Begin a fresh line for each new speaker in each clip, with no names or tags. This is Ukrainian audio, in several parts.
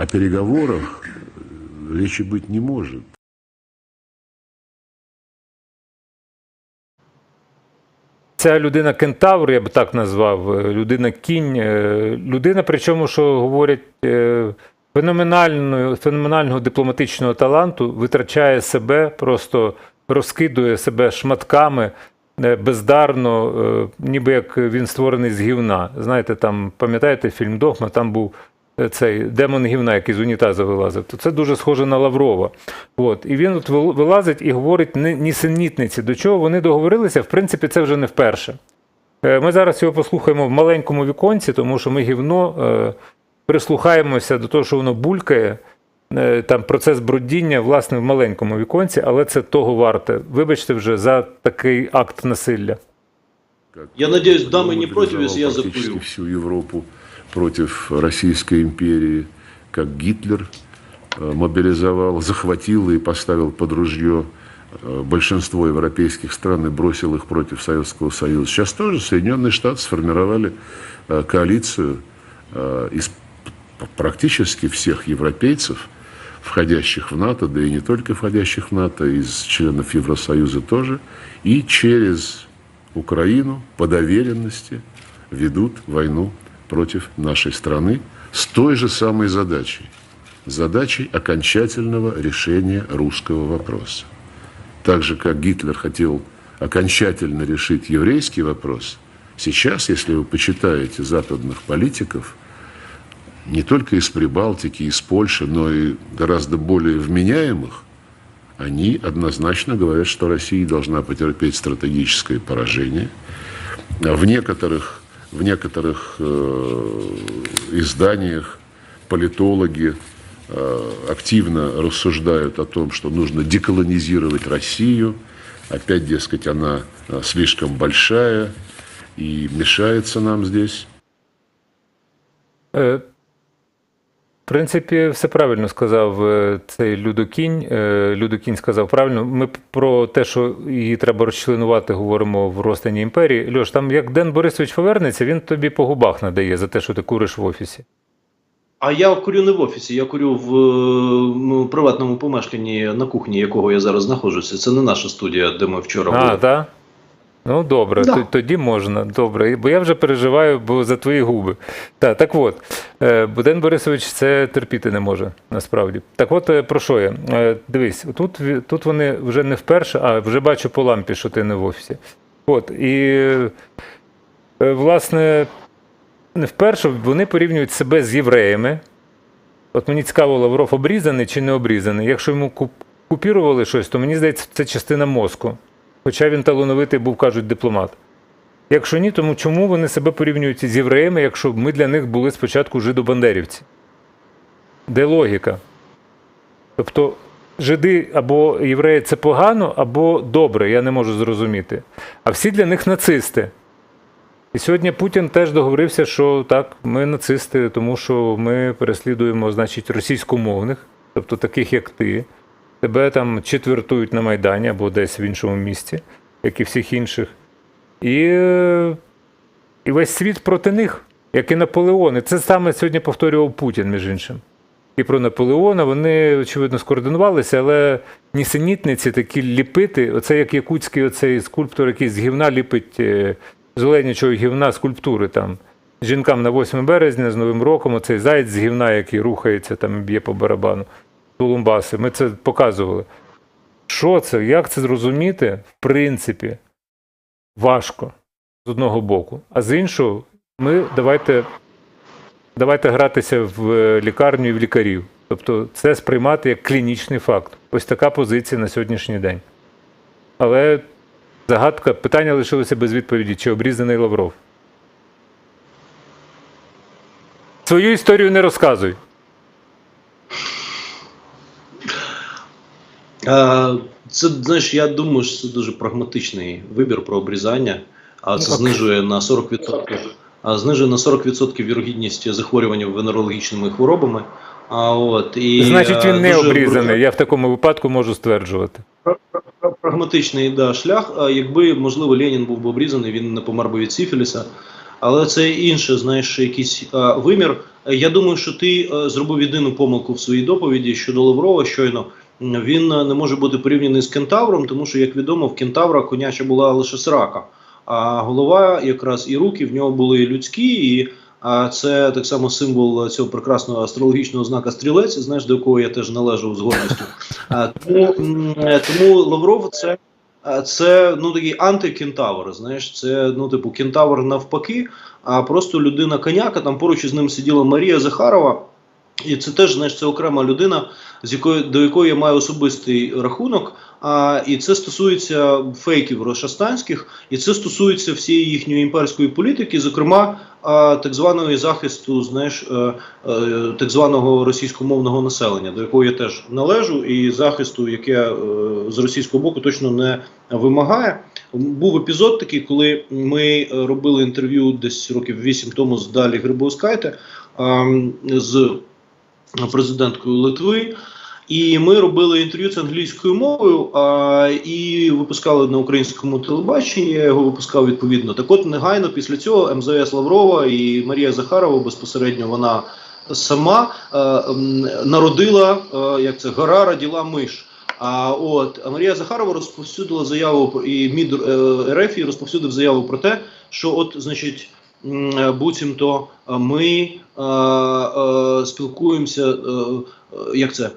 о переговорах речи быть не может.
Ця людина кентавр, я б так назвав, е, людина кінь, е, людина, причому, що говорять, е, феноменального, феноменального дипломатичного таланту, витрачає себе, просто розкидує себе шматками бездарно, ніби як він створений з гівна. Знаєте, там пам'ятаєте фільм Догма, там був цей демон гівна, який з унітаза вилазив. То це дуже схоже на Лаврова. От. І він от вилазить і говорить ни- нісенітниці. До чого вони договорилися, в принципі, це вже не вперше. Е, Ми зараз його послухаємо в маленькому віконці, тому що ми гівно е, прислухаємося до того, що воно булькає. Е, Там процес бродіння, власне, в маленькому віконці, але це того варте. Вибачте вже за такий акт насилля.
Я надеюсь, дамы не против, если я
практически
закурю.
всю Европу против Российской империи, как Гитлер э, мобилизовал, захватил и поставил под ружье э, большинство европейских стран и бросил их против Советского Союза. Сейчас тоже Соединенные Штаты сформировали э, коалицию из практически всех европейцев, входящих в НАТО, да и не только входящих в НАТО, из членов Евросоюза тоже, и через Украину по доверенности ведут войну против нашей страны с той же самой задачей. Задачей окончательного решения русского вопроса. Так же, как Гитлер хотел окончательно решить еврейский вопрос, сейчас, если вы почитаете западных политиков, не только из Прибалтики, из Польши, но и гораздо более вменяемых, они однозначно говорят, что Россия должна потерпеть стратегическое поражение. А В некоторых, в некоторых э, изданиях политологи э, активно рассуждают о том, что нужно деколонизировать Россию. Опять, дескать, она э, слишком большая и мешается нам здесь.
Принципі, все правильно сказав е, цей Людокінь. Е, Людокінь сказав правильно. Ми про те, що її треба розчленувати, говоримо в розстані імперії. Льош, там як Ден Борисович повернеться, він тобі по губах надає за те, що ти куриш в офісі.
А я курю не в офісі, я курю в е, ну, приватному помешканні на кухні, якого я зараз знаходжуся. Це не наша студія, де ми вчора
А,
були.
так? Ну, добре,
Да.
тоді можна. Добре. Бо я вже переживаю бо за твої губи. Так, так от, е, Буден Борисович це терпіти не може, насправді. Так от, е, про що я? Е, Дивись, тут, тут вони вже не вперше, а вже бачу по лампі, що ти не в офісі. От, і, власне, не вперше вони порівнюють себе з євреями. От мені цікаво, Лавров обрізаний чи не обрізаний. Якщо йому купірували щось, то мені здається, це частина мозку. Хоча він талановитий був, кажуть, дипломат. Якщо ні, тому чому вони себе порівнюють з євреями, якщо ми для них були спочатку жидобандерівці? Де логіка? Тобто жиди або євреї це погано, або добре, я не можу зрозуміти. А всі для них нацисти. І сьогодні Путін теж договорився, що так, ми нацисти, тому що ми переслідуємо, значить, російськомовних, тобто таких, як ти. Тебе там четвертують на Майдані або десь в іншому місці, як і всіх інших. І, е, і весь світ проти них, як і Наполеон. І це саме сьогодні повторював Путін, між іншим. І про Наполеона вони, очевидно, скоординувалися, але нісенітниці такі ліпити, оце як якутський оцей скульптор, який з гівна ліпить е, з оленячого гівна скульптури там. Жінкам на 8 березня з Новим роком оцей заяць з гівна, який рухається там і б'є по барабану. Тулумбаси. Ми це показували. Що це? Як це зрозуміти? В принципі, важко з одного боку. А з іншого, ми давайте, давайте гратися в е, лікарню і в лікарів. Тобто це сприймати як клінічний факт. Ось така позиція на сьогоднішній день. Але загадка, питання лишилося без відповіді, чи обрізаний Лавров. Свою історію не розказуй.
Це, знаєш, я думаю, що це дуже прагматичний вибір про обрізання, а це
Ну,
знижує на 40%. А знижує на 40% вірогідність захворювання венерологічними хворобами. А от і
Значить,
е,
він не обрізаний. Я в такому випадку можу стверджувати.
прагматичний да, шлях. А якби можливо Ленін був би обрізаний, він не помер би від сифіліса. але це інше, знаєш, якийсь е, вимір. Е, Я думаю, що ти е, зробив єдину помилку в своїй доповіді щодо Лаврова щойно. Він е, не може бути порівняний з кентавром, тому що, як відомо, в кентавра коняча була лише срака, а голова якраз і руки в нього були людські, і а, це так само символ цього прекрасного астрологічного знака стрілець, знаєш, до якого я теж належу з гордістю. Тому, тому Лавров це. Це ну такий антикентавр. Знаєш, це ну типу кентавр навпаки, а просто людина коняка. Там поруч із ним сиділа Марія Захарова, і це теж знаєш, це окрема людина, з якої до якої я маю особистий рахунок. А і це стосується фейків рошастанських, і це стосується всієї їхньої імперської політики, зокрема а, так званого захисту, знаєш, е, е, так званого російськомовного населення, до якого я теж належу, і захисту, яке е, з російського боку точно не вимагає. Був епізод такий, коли ми робили інтерв'ю десь років 8 тому з Далі Грибовскайте ем, з президенткою Литви. І ми робили інтерв'ю це англійською мовою а, і випускали на українському телебаченні. Я його випускав відповідно. Так от негайно після цього МЗС Лаврова і Марія Захарова безпосередньо вона сама е, м, народила е, як це гора родила миш. А от а Марія Захарова розповсюдила заяву і МІД е, РФ і розповсюдив заяву про те, що от, значить, е, буцімто е, ми е, е, спілкуємося. Е, е, як це е,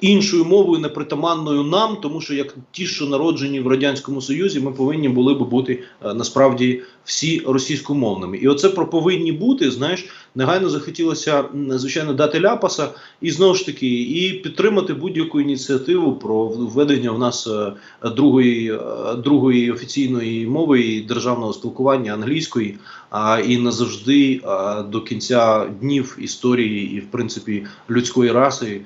іншою мовою непритаманною нам, тому що як ті, що народжені в радянському союзі, ми повинні були би бути е, насправді всі російськомовними. І оце про повинні бути. Знаєш, негайно захотілося звичайно дати ляпаса і знову ж таки і підтримати будь-яку ініціативу про введення в нас е, другої, е, другої офіційної мови і державного спілкування англійської, а і назавжди до кінця днів історії і в принципі людської раси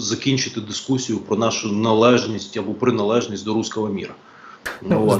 закінчити дискусію про нашу належність або приналежність до руського міра.
Ну, знаєш,